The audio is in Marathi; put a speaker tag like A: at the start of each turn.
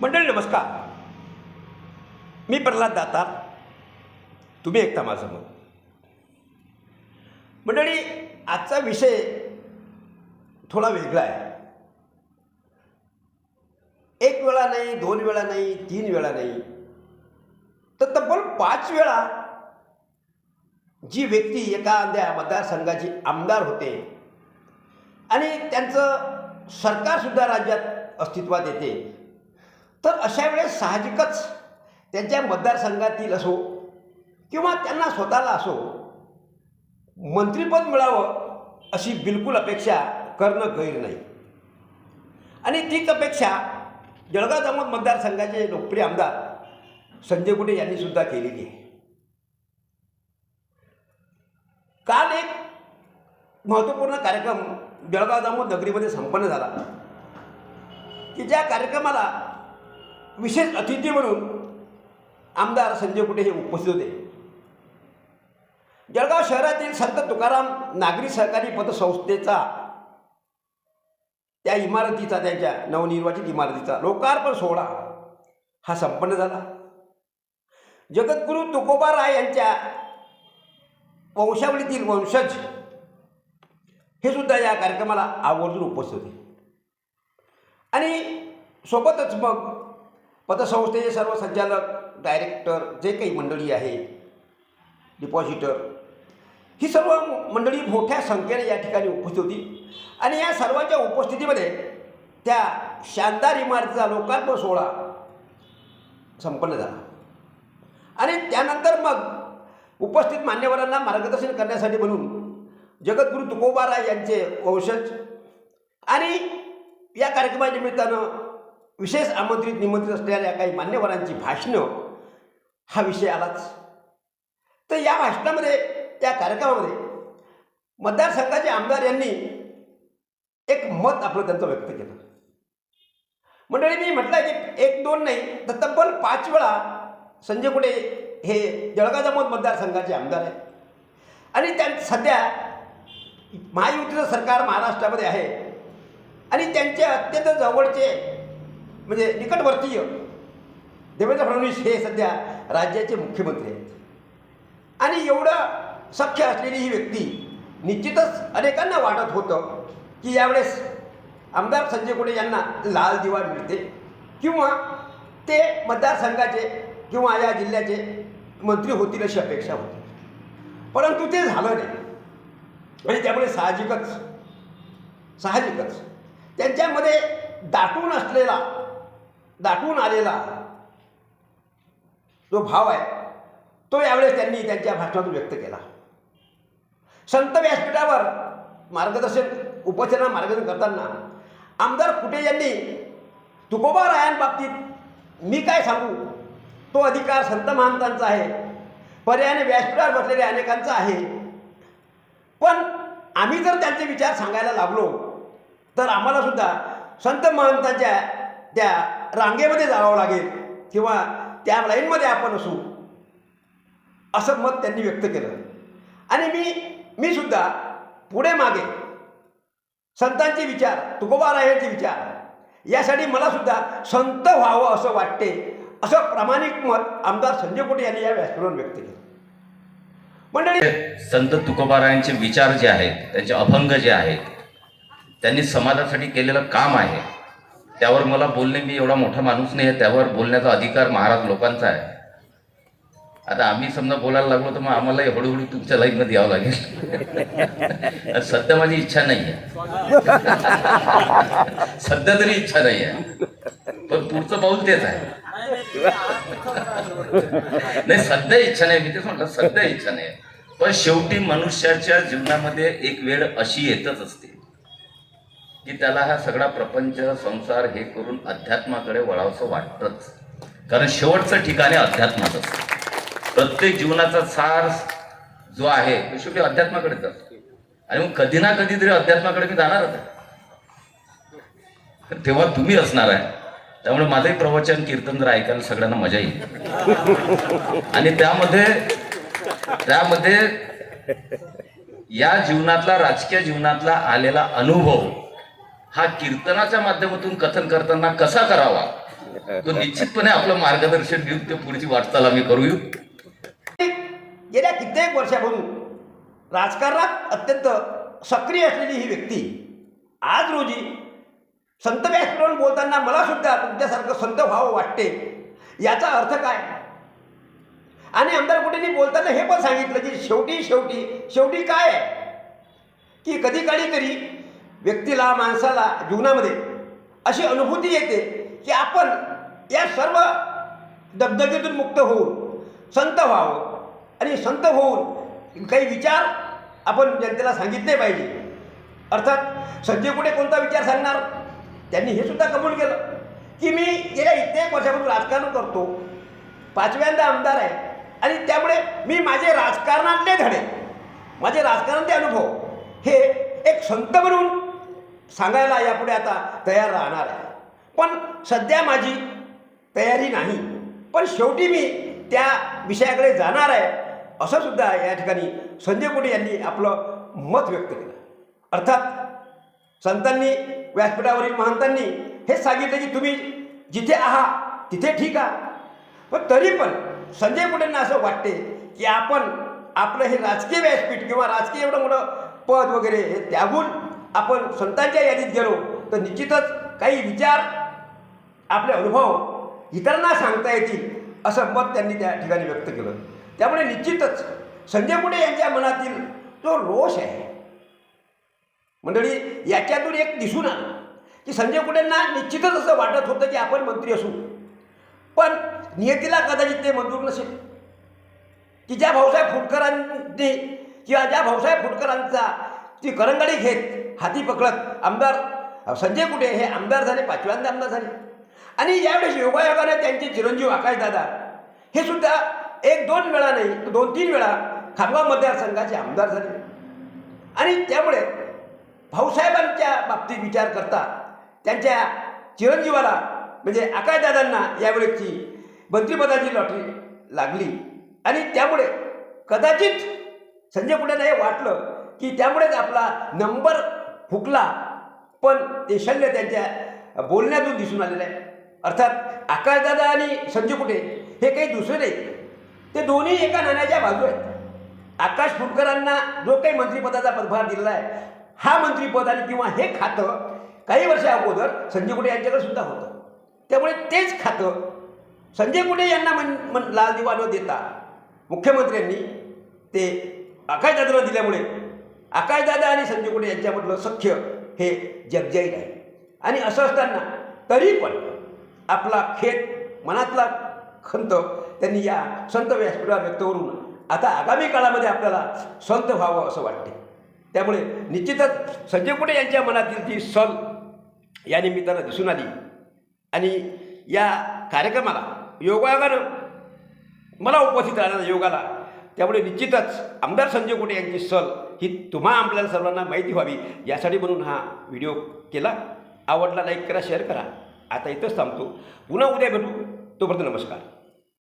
A: मंडळी नमस्कार. मी प्रल्हाद दातार. तुम्ही ऐकता माझं मत मंडळी आजचा विषय थोडा वेगळा आहे. एक वेळा नाही दोन वेळा नाही तीन वेळा नाही. तर तब्बल पाच वेळा जी व्यक्ती एका त्या मतदारसंघाची आमदार होते आणि त्यांचं सरकारसुद्धा राज्यात अस्तित्वात येते. तर अशा वेळेस साहजिकच त्यांच्या मतदारसंघातील असो किंवा त्यांना स्वतःला असो मंत्रिपद मिळावं अशी बिलकुल अपेक्षा करणं गैर नाही. आणि तीच अपेक्षा जळगाव जामोद मतदारसंघाचे लोकप्रिय आमदार संजय गुटे यांनी सुद्धा केलेली आहे. काल एक महत्त्वपूर्ण कार्यक्रम जळगाव जामोद नगरीमध्ये संपन्न झाला. की ज्या कार्यक्रमाला विशेष अतिथी म्हणून आमदार संजय कुटे हे उपस्थित होते. जळगाव शहरातील संत तुकाराम नागरी सहकारी पतसंस्थेचा त्या इमारतीचा त्यांच्या नवनिर्वाचित इमारतीचा लोकार्पण सोहळा हा संपन्न झाला. जगद्गुरू तुकोबा राय यांच्या वंशावळीतील वंशज हे सुद्धा या कार्यक्रमाला आवर्जून उपस्थित होते. आणि सोबतच मग पतसंस्थेचे सर्व संचालक डायरेक्टर जे काही मंडळी आहे डिपॉझिटर ही सर्व मंडळी मोठ्या संख्येने या ठिकाणी उपस्थित होती. आणि या सर्वांच्या उपस्थितीमध्ये त्या शानदार इमारतीचा लोकार्पण सोहळा संपन्न झाला. आणि त्यानंतर मग उपस्थित मान्यवरांना मार्गदर्शन करण्यासाठी म्हणून जगद्गुरू तुकोबाराय यांचे वंशज आणि या कार्यक्रमानिमित्तानं विशेष आमंत्रित निमंत्रित असलेल्या काही मान्यवरांची भाषणं हा विषय आलाच. तर या भाषणामध्ये त्या कार्यक्रमामध्ये मतदारसंघाचे आमदार यांनी एक मत आपलं त्यांचं व्यक्त केलं. मंडळी मी म्हटलं की एक दोन नाही तर तब्बल पाच वेळा संजय कुडे हे जळगाव जामोद मतदारसंघाचे आमदार आहे आणि त्या सध्या महायुतीचं सरकार महाराष्ट्रामध्ये आहे. आणि त्यांचे अत्यंत जवळचे म्हणजे निकटवर्तीय. देवेंद्र फडणवीस हे सध्या राज्याचे मुख्यमंत्री आहेत. आणि एवढं सख्य असलेली ही व्यक्ती निश्चितच अनेकांना वाटत होतं की यावेळेस आमदार संजय कुटे यांना लाल दिवा मिळते. किंवा ते मतदारसंघाचे किंवा या जिल्ह्याचे मंत्री होतील अशी अपेक्षा होती. परंतु ते झालं नाही. आणि त्यामुळे साहजिकच साहजिकच त्यांच्यामध्ये दाटून असलेला दाटून आलेला. जो भाव आहे तो यावेळेस त्यांनी त्यांच्या भाषणातून व्यक्त केला. संत व्यासपीठावर मार्गदर्शन उपचना मार्गदर्शन करताना आमदार कुटे यांनी तुकोबा रायांबाबतीत मी काय सांगू? तो अधिकार संत महंतांचा आहे. पर्यायाने व्यासपीठावर बसलेल्या अनेकांचा आहे. पण आम्ही जर त्यांचे विचार सांगायला लागलो तर आम्हाला सुद्धा संत महंतांच्या त्या रांगेमध्ये जावं लागेल किंवा त्या लाईनमध्ये आपण असू असं मत त्यांनी व्यक्त केलं. आणि मी मी सुद्धा पुढे मागे संतांचे विचार तुकोबारायांचे विचार यासाठी मला सुद्धा संत व्हावं असं वाटते असं प्रामाणिक मत आमदार संजय कोटे यांनी या व्यासपीठावर व्यक्त केलं. मंडळी
B: संत तुकोबारायांचे विचार जे आहेत त्यांचे अभंग जे आहेत त्यांनी समाजासाठी केलेलं काम आहे. त्यावर मला बोलणे मी एवढा मोठा माणूस नाही आहे त्यावर बोलण्याचा अधिकार महाराज लोकांचा आहे. आता आम्ही समजा बोलायला लागलो तर मग आम्हाला हळूहळू तुमच्या लाईनमध्ये यावं लागेल. सध्या माझी इच्छा नाही आहे. सध्या तरी इच्छा नाही आहे. पण पुढचं पाऊल तेच आहे. नाही सध्या इच्छा नाही मी तेच म्हटलं सध्या इच्छा नाही. पण शेवटी मनुष्याच्या जीवनामध्ये एक वेळ अशी येतच असते. की त्याला हा सगळा प्रपंच संसार हे करून अध्यात्माकडे वळावंसं वाटतंच. कारण शेवटचं ठिकाण आहे असतं. प्रत्येक जीवनाचा सार जो आहे तो शेवटी अध्यात्माकडे जातो. आणि मग कधी ना कधी तरी अध्यात्माकडे मी जाणारच आहे. तेव्हा तुम्ही असणार आहे. त्यामुळे माझंही प्रवचन कीर्तन जर ऐकायला सगळ्यांना मजा येईल. आणि त्यामध्ये त्यामध्ये या जीवनातला राजकीय जीवनातला आलेला अनुभव हा कीर्तनाच्या माध्यमातून कथन करताना कसा करावा? तो निश्चितपणे आपलं मार्गदर्शन घेऊन ते पुढची वाटचाल आम्ही करू
A: गेल्या कित्येक वर्षापासून राजकारणात अत्यंत सक्रिय असलेली ही व्यक्ती आज रोजी संत व्यासपीठावरून बोलताना मला सुद्धा तुमच्यासारखं संत व्हावं वाटते. याचा अर्थ काय? आणि आमदार कुठेनी बोलताना हे पण सांगितलं की शेवटी शेवटी शेवटी काय आहे? की कधी काळी तरी व्यक्तीला माणसाला जीवनामध्ये अशी अनुभूती येते की आपण या सर्व दगदगीतून मुक्त होऊन संत व्हावं आणि संत होऊन काही विचार आपण जनतेला सांगितले पाहिजे. अर्थात संजय कुठे कोणता विचार सांगणार? त्यांनी हे सुद्धा कबूल केलं की मी गेल्या इतक्या वर्षापासून राजकारण करतो. पाचव्यांदा आमदार आहे आणि त्यामुळे मी माझे राजकारणातले धडे माझे राजकारणातले अनुभव हे एक संत म्हणून सांगायला यापुढे आता तयार राहणार आहे. पण सध्या माझी तयारी नाही. पण शेवटी मी त्या विषयाकडे जाणार आहे असं सुद्धा या ठिकाणी संजय कोटे यांनी आपलं मत व्यक्त केलं. अर्थात संतांनी व्यासपीठावरील महंतांनी हे सांगितलं की तुम्ही जिथे आहात तिथे ठीक आहात. पण तरी पण संजय कुटेंना असं वाटते की आपण आपलं हे राजकीय व्यासपीठ किंवा राजकीय एवढं मोठं पद वगैरे हे त्यागून आपण संतांच्या यादीत गेलो तर निश्चितच काही विचार आपले अनुभव इतरांना सांगता येतील असं मत त्यांनी त्या ठिकाणी व्यक्त केलं. त्यामुळे निश्चितच संजय कुंडे यांच्या मनातील जो रोष आहे. मंडळी याच्यातून एक दिसून आलं की संजय कुडेंना निश्चितच असं वाटत होतं की आपण मंत्री असू. पण नियतीला कदाचित ते मंजूर नसेल. की ज्या भाऊसाहेब फुटकरांनी किंवा ज्या भाऊसाहेब फुटकरांचा ती करंगळी घेत हाती पकडत आमदार संजय कुटे हे आमदार झाले पाचव्यांदा आमदार झाले. आणि यावेळेस योगायोगाने त्यांचे चिरंजीव आकाशदादा हे सुद्धा एक दोन वेळा नाही दोन तीन वेळा खामगाव मतदारसंघाचे आमदार झाले. आणि त्यामुळे भाऊसाहेबांच्या बाबतीत विचार करता त्यांच्या चिरंजीवाला म्हणजे आकाशदादांना यावेळेची मंत्रिपदाची लॉटरी लागली. आणि त्यामुळे कदाचित संजय कुटेला हे वाटलं की त्यामुळेच आपला नंबर फुकला पण ते शल्य त्यांच्या बोलण्यातून दिसून आलेलं आहे. अर्थात आकाशदादा आणि संजय कुटे हे काही दुसरे नाहीत ते दोन्ही एका नाण्याच्या बाजू आहेत. आकाश फुटकरांना जो काही मंत्रिपदाचा पदभार दिलेला आहे हा मंत्रिपद आणि किंवा हे खातं काही वर्षा अगोदर संजय कुटे यांच्याकडे सुद्धा होतं. त्यामुळे तेच खातं संजय कुटे यांना मन मन लाल दिवा न देता. मुख्यमंत्र्यांनी ते आकाशदादाला दिल्यामुळे आकाशदादा आणि संजय कुटे यांच्यामधलं सख्य हे जगजाईल आहे. आणि असं असताना तरी पण आपला खेत मनातला खंत त्यांनी या संत व्यासपीठा व्यक्त करून आता आगामी काळामध्ये आपल्याला संत व्हावं असं वाटते. त्यामुळे निश्चितच संजय कुटे यांच्या मनातील जी सल या निमित्तानं दिसून आली. आणि या कार्यक्रमाला योगायोगानं मला उपस्थित राहण्याचा योगाला त्यामुळे निश्चितच आमदार संजय कुटे यांची सल ही तुम्हा आपल्याला सर्वांना माहिती व्हावी. यासाठी म्हणून हा व्हिडिओ केला. आवडला लाईक करा शेअर करा. आता इथंच थांबतो. पुन्हा उद्या भेटू. तोपर्यंत नमस्कार.